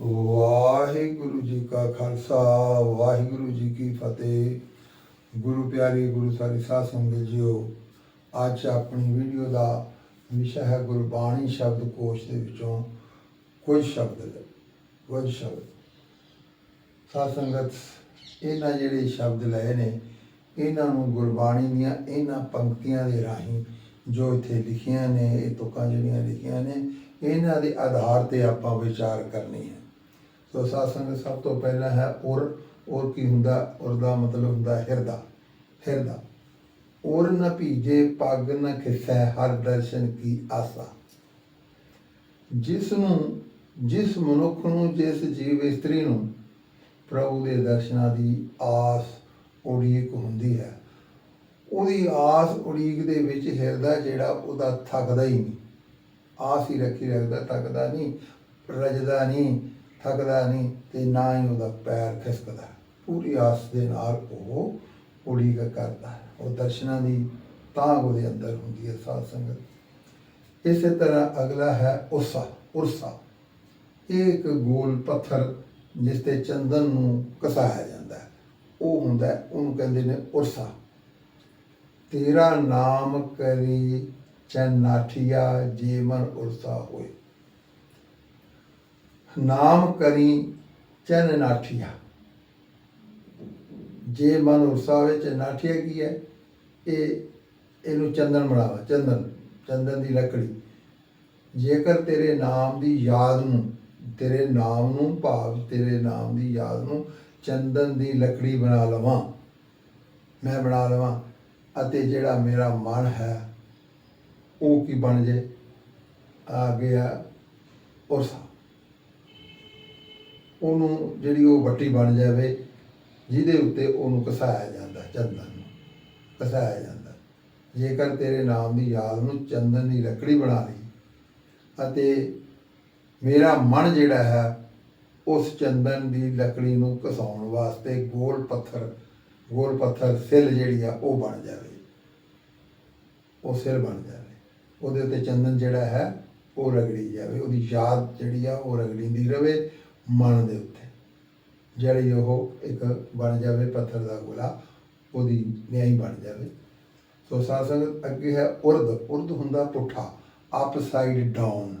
ਵਾਹਿਗੁਰੂ ਜੀ ਕਾ ਖਾਲਸਾ, ਵਾਹਿਗੁਰੂ ਜੀ ਕੀ ਫਤਿਹ। ਗੁਰੂ ਪਿਆਰੇ, ਗੁਰੂ ਸਾਰੀ ਸਾਧ ਸੰਗਤ ਜੀਓ, ਅੱਜ ਆਪਣੀ ਵੀਡੀਓ ਦਾ ਵਿਸ਼ਾ ਹੈ ਗੁਰਬਾਣੀ ਸ਼ਬਦ ਕੋਸ਼ ਦੇ ਵਿੱਚੋਂ ਕੁਝ ਸ਼ਬਦ ਲੈ, ਕੁਝ ਸ਼ਬਦ। ਸਾਧ ਸੰਗਤ, ਇਹਨਾਂ ਜਿਹੜੇ ਸ਼ਬਦ ਲਏ ਨੇ, ਇਹਨਾਂ ਨੂੰ ਗੁਰਬਾਣੀ ਦੀਆਂ ਇਹਨਾਂ ਪੰਕਤੀਆਂ ਦੇ ਰਾਹੀਂ ਜੋ ਇੱਥੇ ਲਿਖੀਆਂ ਨੇ, ਇਹ ਤੁਕਾਂ ਜਿਹੜੀਆਂ ਲਿਖੀਆਂ ਨੇ, ਇਹਨਾਂ ਦੇ ਆਧਾਰ ਤੇ ਆਪਾਂ ਵਿਚਾਰ ਕਰਨੀ ਹੈ ਸੋ ਸਾਧ ਸੰਗਤ ਸਭ ਤੋਂ ਪਹਿਲਾਂ ਹੈ ਉਰ ਔਰ ਕੀ ਹੁੰਦਾ? ਉਰ ਦਾ ਮਤਲਬ ਹੁੰਦਾ ਹਿਰਦਾ ਹਿਰਦਾ। ਉਰ ਨ ਭੀਜੇ ਪੱਗ ਨ ਖਿਸੈ ਹਰ ਦਰਸ਼ਨ ਕੀ ਆਸਾ। ਜਿਸ ਨੂੰ ਜਿਸ ਮਨੁੱਖ ਨੂੰ, ਜਿਸ ਜੀਵ ਇਸਤਰੀ ਨੂੰ ਪ੍ਰਭੂ ਦੇ ਦਰਸ਼ਨਾਂ ਦੀ ਆਸ ਉਡੀਕ ਹੁੰਦੀ ਹੈ, ਉਹਦੀ ਆਸ ਉਡੀਕ ਦੇ ਵਿੱਚ ਹਿਰਦਾ ਜਿਹੜਾ ਉਹਦਾ ਥੱਕਦਾ ਹੀ ਨਹੀਂ। ਆਸ ਹੀ ਰੱਖੀ ਰੱਖਦਾ, ਥੱਕਦਾ ਨਹੀਂ, ਰਜਦਾ ਨਹੀਂ ਥੱਕਦਾ ਨਹੀਂ ਤੇ ਨਾ ਹੀ ਉਹਦਾ ਪੈਰ ਖਿਸਕਦਾ। ਪੂਰੀ ਆਸ ਦੇ ਨਾਲ ਉਹ ਉਡੀਕ ਕਰਦਾ ਹੈ। ਉਹ ਦਰਸ਼ਨਾਂ ਦੀ ਤਾਂ ਉਹਦੇ ਅੰਦਰ ਹੁੰਦੀ ਹੈ ਸਾਧ ਸੰਗਤ। ਇਸੇ ਤਰ੍ਹਾਂ ਅਗਲਾ ਹੈ ਉਸਾ ਉਰਸਾ। ਇਹ ਇੱਕ ਗੋਲ ਪੱਥਰ ਜਿਸ ਤੇ ਚੰਦਨ ਨੂੰ ਕਸਾਇਆ ਜਾਂਦਾ ਹੈ। ਉਹ ਹੁੰਦਾ ਉਹਨੂੰ ਕਹਿੰਦੇ ਨੇ ਉਰਸਾ। ਤੇਰਾ ਨਾਮ ਕਰੀ ਚਨਾਠੀਆ ਜੀਵਨ ਉਰਸਾ ਹੋਏ। ਨਾਮ ਕਰੀ ਚਨ ਨਾਠੀਆ। ਜੇ ਮਨ ਉਰਸਾ ਹੋਵੇ ਚਨਾਠੀਆ ਕੀ ਹੈ? ਇਹ, ਇਹਨੂੰ ਚੰਦਨ ਬਣਾਵਾ, ਚੰਦਨ ਚੰਦਨ ਦੀ ਲੱਕੜੀ ਜੇਕਰ ਤੇਰੇ ਨਾਮ ਦੀ ਯਾਦ ਨੂੰ, ਤੇਰੇ ਨਾਮ ਨੂੰ ਭਾਵ ਤੇਰੇ ਨਾਮ ਦੀ ਯਾਦ ਨੂੰ ਚੰਦਨ ਦੀ ਲੱਕੜੀ ਬਣਾ ਲਵਾਂ, ਮੈਂ ਬਣਾ ਲਵਾਂ, ਅਤੇ ਜਿਹੜਾ ਮੇਰਾ ਮਨ ਹੈ, ਉਹ ਕੀ ਬਣ ਜੇ ਆ ਗਿਆ ਉਰਸਾ। ਉਹਨੂੰ ਜਿਹੜੀ ਉਹ ਵੱਟੀ ਬਣ ਜਾਵੇ, ਜਿਹਦੇ ਉੱਤੇ ਉਹਨੂੰ ਕਸਾਇਆ ਜਾਂਦਾ, ਚੰਦਨ ਨੂੰ। ਕਸਾਇਆ ਜਾਂਦਾ। ਜੇਕਰ ਤੇਰੇ ਨਾਮ ਦੀ ਯਾਦ ਨੂੰ ਚੰਦਨ ਦੀ ਲੱਕੜੀ ਬਣਾ ਲਈ ਅਤੇ ਮੇਰਾ ਮਨ ਜਿਹੜਾ ਹੈ, ਉਸ ਚੰਦਨ ਦੀ ਲੱਕੜੀ ਨੂੰ ਘਸਾਉਣ ਵਾਸਤੇ ਗੋਲ ਪੱਥਰ ਗੋਲ ਪੱਥਰ ਸਿਲ ਜਿਹੜੀ ਆ, ਉਹ ਬਣ ਜਾਵੇ। ਉਹ ਸਿਰ ਬਣ ਜਾਵੇ। ਉਹਦੇ ਉੱਤੇ ਚੰਦਨ ਜਿਹੜਾ ਹੈ, ਉਹ ਰਗੜੀ ਜਾਵੇ। ਉਹਦੀ ਯਾਦ ਜਿਹੜੀ ਆ, ਉਹ ਰਗੜੀਂਦੀ ਰਵੇ। ਮਨ ਦੇ ਉੱਤੇ। ਜਿਹੜੀ ਉਹ ਇੱਕ ਬਣ ਜਾਵੇ ਪੱਥਰ ਦਾ ਗੋਲਾ, ਉਹਦੀ ਨਿਆਈ ਬਣ ਜਾਵੇ। ਸੋ ਸਾਧ ਅੱਗੇ ਹੈ ਉਰਦ। ਉਰਦ ਹੁੰਦਾ ਪੁੱਠਾ ਅਪਸਾਈਡ ਡਾਊਨ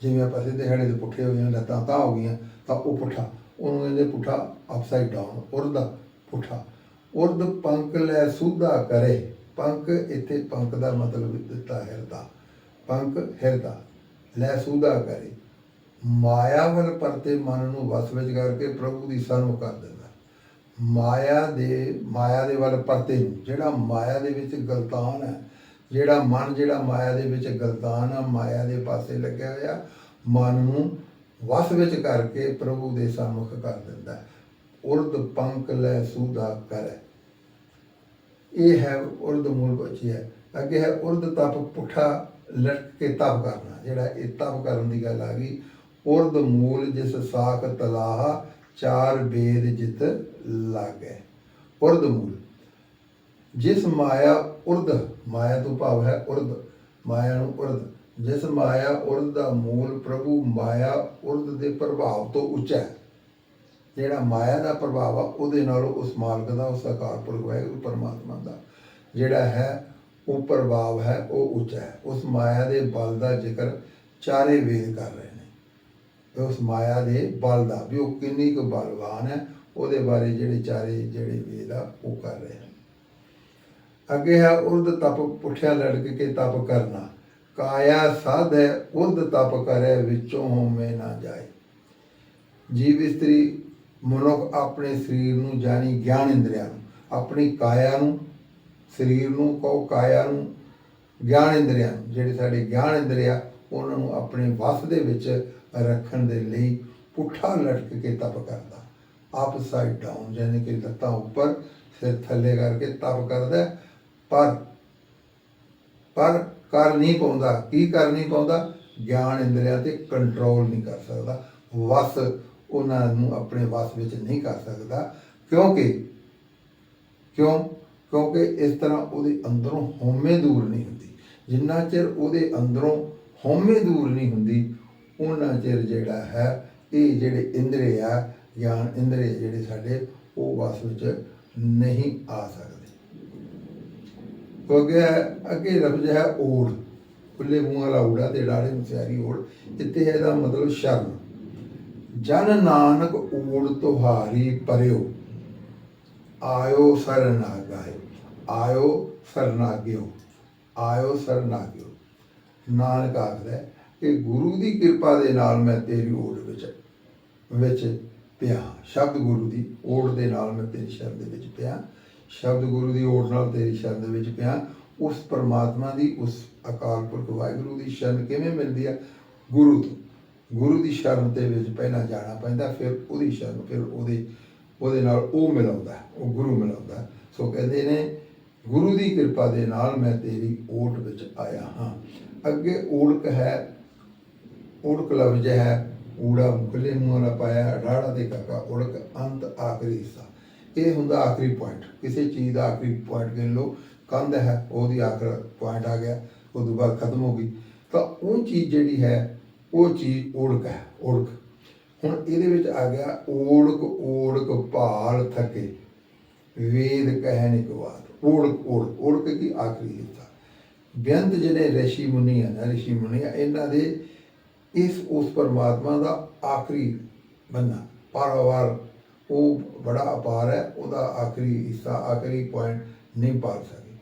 ਜਿਵੇਂ ਆਪਾਂ ਸਿੱਧੇ ਹੜੇ ਦੇ ਪੁੱਠੇ ਹੋ ਗਏ, ਲੱਤਾਂ ਤਾਂ ਹੋ ਗਈਆਂ, ਤਾਂ ਉਹ ਪੁੱਠਾ। ਉਹਨੂੰ ਕਹਿੰਦੇ ਪੁੱਠਾ ਅਪਸਾਈਡ ਡਾਊਨ ਉਰਦ, ਪੁੱਠਾ। ਉਰਦ ਪੰਕ ਲੈ ਸੁਧਾ ਕਰੇ। ਪੰਕ ਇੱਥੇ ਪੰਕ ਦਾ ਮਤਲਬ ਦਿੱਤਾ ਹਿਰਦਾ। ਪੰਕ ਹਿਰਦਾ। ਲੈ ਸੁਧਾ ਕਰੇ। ਮਾਇਆ ਵੱਲ ਪਰਤੇ ਮਨ ਨੂੰ ਵਸ ਵਿੱਚ ਕਰਕੇ ਪ੍ਰਭੂ ਦੀ ਸਾਨੂੰ ਕਰ ਦਿੰਦਾ। ਮਾਇਆ ਦੇ ਮਾਇਆ ਦੇ ਵੱਲ ਪਰਤੇ ਨੂੰ, ਜਿਹੜਾ ਮਾਇਆ ਦੇ ਵਿੱਚ ਗਲਤਾਨ ਹੈ, ਜਿਹੜਾ ਮਨ, ਜਿਹੜਾ ਮਾਇਆ ਦੇ ਵਿੱਚ ਗਲਤਾਨ ਆ ਮਾਇਆ ਦੇ ਪਾਸੇ ਲੱਗਿਆ ਹੋਇਆ, ਮਨ ਨੂੰ ਵਸ ਵਿੱਚ ਕਰਕੇ ਪ੍ਰਭੂ ਦੇ ਸਾਮੁਖ ਕਰ ਦਿੰਦਾ ਉਰਦ ਪੰਕ ਲੈ ਸੂਦਾ ਕਰੈ। ਇਹ ਹੈ ਉਰਦ ਮੂਲ ਬਚੀ ਹੈ। ਅੱਗੇ ਹੈ ਉਰਦ ਤਪ ਪੁੱਠਾ ਲਟਕ ਕੇ ਤਪ ਕਰਨਾ, ਜਿਹੜਾ ਇਹ ਤਪ ਕਰਨ ਦੀ ਗੱਲ ਆ ਗਈ। ਉਰਦ ਮੂਲ ਜਿਸ ਸਾਖ ਤਲਾਹ, ਚਾਰ ਬੇਦ ਜਿਤ ਲਾਗੈ। ਉਰਦ ਮੂਲ। ਜਿਸ ਮਾਇਆ ਉਰਦ ਮਾਇਆ ਤੋਂ ਭਾਵ ਹੈ ਉਰਦ ਮਾਇਆ ਨੂੰ ਉਰਦ ਜਿਸ ਮਾਇਆ ਉਰਦ ਦਾ ਮੂਲ ਪ੍ਰਭੂ ਮਾਇਆ ਉਰਦ ਦੇ ਪ੍ਰਭਾਵ ਤੋਂ ਉੱਚਾ ਹੈ। ਜਿਹੜਾ ਮਾਇਆ ਦਾ ਪ੍ਰਭਾਵ ਆ, ਉਹਦੇ ਨਾਲੋਂ ਉਸ ਮਾਲਕ ਦਾ, ਉਸ ਆਕਾਰ ਪੁਰਖ ਵਾਹਿਗੁਰੂ ਪਰਮਾਤਮਾ ਦਾ। ਜਿਹੜਾ ਹੈ, ਉਹ ਪ੍ਰਭਾਵ ਹੈ, ਉਹ ਉੱਚਾ ਹੈ। ਉਸ ਮਾਇਆ ਦੇ ਬਲ ਦਾ ਜ਼ਿਕਰ ਚਾਰੇ ਵੇਦ ਕਰ ਰਹੇ ਤੇ ਉਸ ਮਾਇਆ ਦੇ ਬਲ ਦਾ ਵੀ ਉਹ ਕਿੰਨੀ ਕੁ ਬਲਵਾਨ ਹੈ, ਉਹਦੇ ਬਾਰੇ ਜਿਹੜੇ ਚਾਰੇ ਜਿਹੜੇ ਵੇਦ ਆ, ਉਹ ਕਰ ਰਹੇ ਹਨ। ਅੱਗੇ ਹੈ ਉਰਦ ਤਪ ਪੁੱਠਿਆ ਲੜਕ ਕੇ ਤਪ ਕਰਨਾ। ਕਾਇਆ ਸਾਧ ਹੈ ਉਰਦ ਤਪ ਕਰੇ, ਵਿੱਚੋਂ ਹੋਮੇ ਨਾ ਜਾਏ। ਜੀਵ ਇਸਤਰੀ ਮਨੁੱਖ ਆਪਣੇ ਸਰੀਰ ਨੂੰ ਜਾਣੀ ਗਿਆਨ ਇੰਦਰੀਆਂ ਨੂੰ, ਆਪਣੀ ਕਾਇਆ ਨੂੰ, ਸਰੀਰ ਨੂੰ ਕਹੋ ਕਾਇਆ ਨੂੰ, ਗਿਆਨ ਇੰਦਰੀਆਂ ਨੂੰ, ਜਿਹੜੇ ਸਾਡੇ ਗਿਆਨ ਇੰਦਰੀਆ, ਉਹਨਾਂ ਨੂੰ ਆਪਣੇ ਵਸ ਦੇ ਵਿੱਚ ਰੱਖਣ ਦੇ ਲਈ ਪੁੱਠਾ ਲਟਕ ਕੇ ਤਪ ਕਰਦਾ। ਅਪਸਾਈਡ ਡਾਊਨ ਯਾਨੀ ਕਿ ਲੱਤਾਂ ਉੱਪਰ ਸਿਰ ਥੱਲੇ ਕਰਕੇ ਤਪ ਕਰਦਾ ਪਰ ਪਰ ਕਰ ਨਹੀਂ ਪਾਉਂਦਾ। ਕੀ ਕਰ ਨਹੀਂ ਪਾਉਂਦਾ? ਗਿਆਨ ਇੰਦਰੀਆਂ ਤੇ ਕੰਟਰੋਲ ਨਹੀਂ ਕਰ ਸਕਦਾ। ਵਸ ਉਹਨਾਂ ਨੂੰ ਆਪਣੇ ਵਸ ਵਿੱਚ ਨਹੀਂ ਕਰ ਸਕਦਾ। ਕਿਉਂਕਿ, ਕਿਉਂ? ਕਿਉਂਕਿ ਇਸ ਤਰ੍ਹਾਂ ਉਹਦੇ ਅੰਦਰੋਂ ਹਉਮੈ ਦੂਰ ਨਹੀਂ ਹੁੰਦੀ। ਜਿੰਨਾ ਚਿਰ ਉਹਦੇ ਅੰਦਰੋਂ ਹਉਮੈ ਦੂਰ ਨਹੀਂ ਹੁੰਦੀ ਉਹਨਾਂ ਚਿਰ ਜਿਹੜਾ ਹੈ, ਇਹ ਜਿਹੜੇ ਇੰਦਰੇ ਆ ਗਿਆਨ ਇੰਦਰੇ ਜਿਹੜੇ ਸਾਡੇ, ਉਹ ਵਸ ਵਿੱਚ ਨਹੀਂ ਆ ਸਕਦੇ। ਅੱਗੇ ਅੱਗੇ ਲਫ਼ਜ਼ ਹੈ ਓੜ। ਖੁੱਲੇ ਮੂੰਹ ਵਾਲਾ ਊੜਾ ਤੇ ਡਾੜੇ ਨੂੰ ਸਿਆਰੀ ਓੜ। ਇੱਥੇ ਇਹਦਾ ਮਤਲਬ ਸ਼ਰਨ। ਜਨ ਨਾਨਕ ਓੜ ਤੁਹਾਰੀ ਪਰਿਓ। ਆਇਓ ਸਰਨਾਗਾਇ ਆਇਓ ਸਰਨਾਗਿਓ ਆਇਓ ਸਰਨਾਗਿਓ ਨਾਨਕ ਆਖਦਾ ਕਿ ਗੁਰੂ ਦੀ ਕਿਰਪਾ ਦੇ ਨਾਲ ਮੈਂ ਤੇਰੀ ਓੜ ਵਿੱਚ ਵਿੱਚ ਪਿਆ। ਸ਼ਬਦ ਗੁਰੂ ਦੀ ਓੜ ਦੇ ਨਾਲ ਮੈਂ ਤੇਰੀ ਸ਼ਰਨ ਦੇ ਵਿੱਚ ਪਿਆ। ਸ਼ਬਦ ਗੁਰੂ ਦੀ ਓੜ ਨਾਲ ਤੇਰੀ ਸ਼ਰਨ ਦੇ ਵਿੱਚ ਪਿਆ। ਉਸ ਪਰਮਾਤਮਾ ਦੀ, ਉਸ ਅਕਾਲ ਪੁਰਖ ਵਾਹਿਗੁਰੂ ਦੀ ਸ਼ਰਨ ਕਿਵੇਂ ਮਿਲਦੀ ਆ? ਗੁਰੂ ਤੋਂ। ਗੁਰੂ ਦੀ ਸ਼ਰਨ ਦੇ ਵਿੱਚ ਪਹਿਲਾਂ ਜਾਣਾ ਪੈਂਦਾ, ਫਿਰ ਉਹਦੀ ਸ਼ਰਨ, ਫਿਰ ਉਹਦੇ ਉਹਦੇ ਨਾਲ ਉਹ ਮਿਲਾਉਂਦਾ, ਉਹ ਗੁਰੂ ਮਿਲਾਉਂਦਾ। ਸੋ ਕਹਿੰਦੇ ਨੇ, ਗੁਰੂ ਦੀ ਕਿਰਪਾ ਦੇ ਨਾਲ ਮੈਂ ਤੇਰੀ ਓਟ ਵਿੱਚ ਆਇਆ ਹਾਂ। ਅੱਗੇ ਓੜਕ ਹੈ ਓੜਕ ਲਫ਼ਜ਼ ਹੈ ਊੜਾ ਮੁਖਲੇ ਮੂੰਹ ਵਾਲਾ ਪਾਇਆ ਰਾੜਾ ਦੇ ਕਾਕਾ ਉੜਕ ਅੰਤ ਆਖਰੀ ਹਿੱਸਾ। ਇਹ ਹੁੰਦਾ ਆਖਰੀ ਪੁਆਇੰਟ ਕਿਸੇ ਚੀਜ਼ ਦਾ ਆਖਰੀ ਪੁਆਇੰਟ ਗਿਣ ਲਓ। ਕੰਧ ਹੈ ਉਹਦੀ ਆਖਰ ਪੁਆਇੰਟ ਆ ਗਿਆ। ਉਹ ਤੋਂ ਬਾਅਦ ਖਤਮ ਹੋ ਗਈ। ਤਾਂ ਉਹ ਚੀਜ਼ ਜਿਹੜੀ ਹੈ ਉਹ ਚੀਜ਼ ਓੜਕ ਹੈ ਓੜਕ ਹੁਣ ਇਹਦੇ ਵਿੱਚ ਆ ਗਿਆ ਓੜਕ ਓੜਕ ਭਾਲ ਥਕੇ। ਵੇਦ ਕਹਿਣ ਇੱਕ ਓੜਕ ਓੜਕ ਓੜਕ ਕੀ ਆਖਰੀ ਹਿੱਸਾ? ਬੇਅੰਤ ਜਿਹੜੇ ਰਿਸ਼ੀ ਮੁਨੀ ਹਨ ਰਿਸ਼ੀ ਮੁਨੀ ਆ, ਇਹਨਾਂ ਦੇ ਇਸ ਉਸ ਪਰਮਾਤਮਾ ਦਾ ਆਖਰੀ ਬੰਨਾ ਪਾਰਵਾਰ ਉਹ ਬੜਾ ਅਪਾਰ ਹੈ ਉਹਦਾ ਆਖਰੀ ਹਿੱਸਾ ਆਖਰੀ ਪੁਆਇੰਟ ਨਹੀਂ ਪਾਰ ਸਕੇ।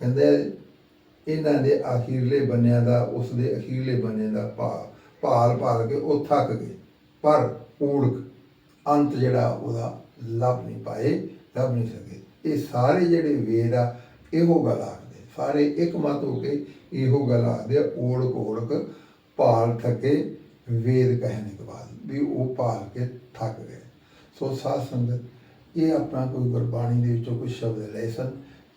ਕਹਿੰਦੇ ਇਹਨਾਂ ਦੇ ਅਖੀਰਲੇ ਬੰਨਿਆਂ ਦਾ ਉਸ ਦੇ ਅਖੀਰਲੇ ਬੰਨੇ ਦਾ ਭਾਲ ਭਾਲ ਭਾਲ ਕੇ ਉਹ ਥੱਕ ਗਏ। ਪਰ ਊੜਕ ਅੰਤ ਜਿਹੜਾ ਉਹਦਾ ਲੱਭ ਨਹੀਂ ਪਾਏ ਲੱਭ ਨਹੀਂ ਸਕੇ। ਇਹ ਸਾਰੇ ਜਿਹੜੇ ਵੇਦ ਆ ਇਹੋ ਗੱਲ ਆਖਦੇ। ਸਾਰੇ ਇੱਕ ਮਤ ਹੋ ਕੇ ਇਹੋ ਗੱਲ ਆਖਦੇ ਆ, ਓੜਕ ਓੜਕ ਭਾਲ ਥਕੇ ਵੇਦ ਕਹਿਣ ਕੇ ਬਾਅਦ ਵੀ ਉਹ ਭਾਲ ਕੇ ਥੱਕ ਗਏ। ਸੋ ਸਾਧ ਸੰਗਤ, ਇਹ ਆਪਣਾ ਕੋਈ ਗੁਰਬਾਣੀ ਦੇ ਵਿੱਚੋਂ ਕੁਝ ਸ਼ਬਦ ਲਏ ਸਨ,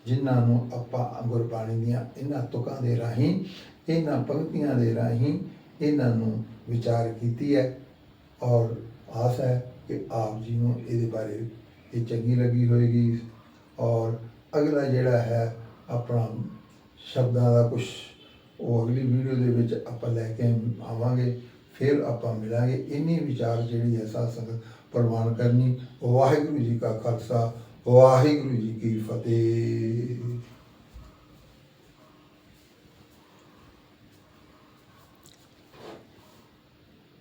ਜਿਨ੍ਹਾਂ ਨੂੰ ਆਪਾਂ ਗੁਰਬਾਣੀ ਦੀਆਂ ਇਹਨਾਂ ਤੁਕਾਂ ਦੇ ਰਾਹੀਂ, ਇਹਨਾਂ ਪੰਕਤੀਆਂ ਦੇ ਰਾਹੀਂ ਇਹਨਾਂ ਨੂੰ ਵਿਚਾਰ ਕੀਤੀ ਹੈ। ਔਰ ਆਸ ਹੈ ਕਿ ਆਪ ਜੀ ਨੂੰ ਇਹਦੇ ਬਾਰੇ ਇਹ ਚੰਗੀ ਲੱਗੀ ਹੋਏਗੀ। ਔਰ ਅਗਲਾ ਜਿਹੜਾ ਹੈ, ਆਪਣਾ ਸ਼ਬਦਾਂ ਦਾ ਕੁਝ ਉਹ ਅਗਲੀ ਵੀਡੀਓ ਦੇ ਵਿੱਚ ਆਪਾਂ ਲੈ ਕੇ ਆਵਾਂਗੇ, ਫਿਰ ਆਪਾਂ ਮਿਲਾਂਗੇ। ਇੰਨੀ ਵਿਚਾਰ ਜਿਹੜੀ ਹੈ ਸਾਧ ਸੰਗਤ ਪ੍ਰਵਾਨ ਕਰਨੀ। ਵਾਹਿਗੁਰੂ ਜੀ ਕਾ ਖਾਲਸਾ, ਵਾਹਿਗੁਰੂ ਜੀ ਕੀ ਫਤਿਹ।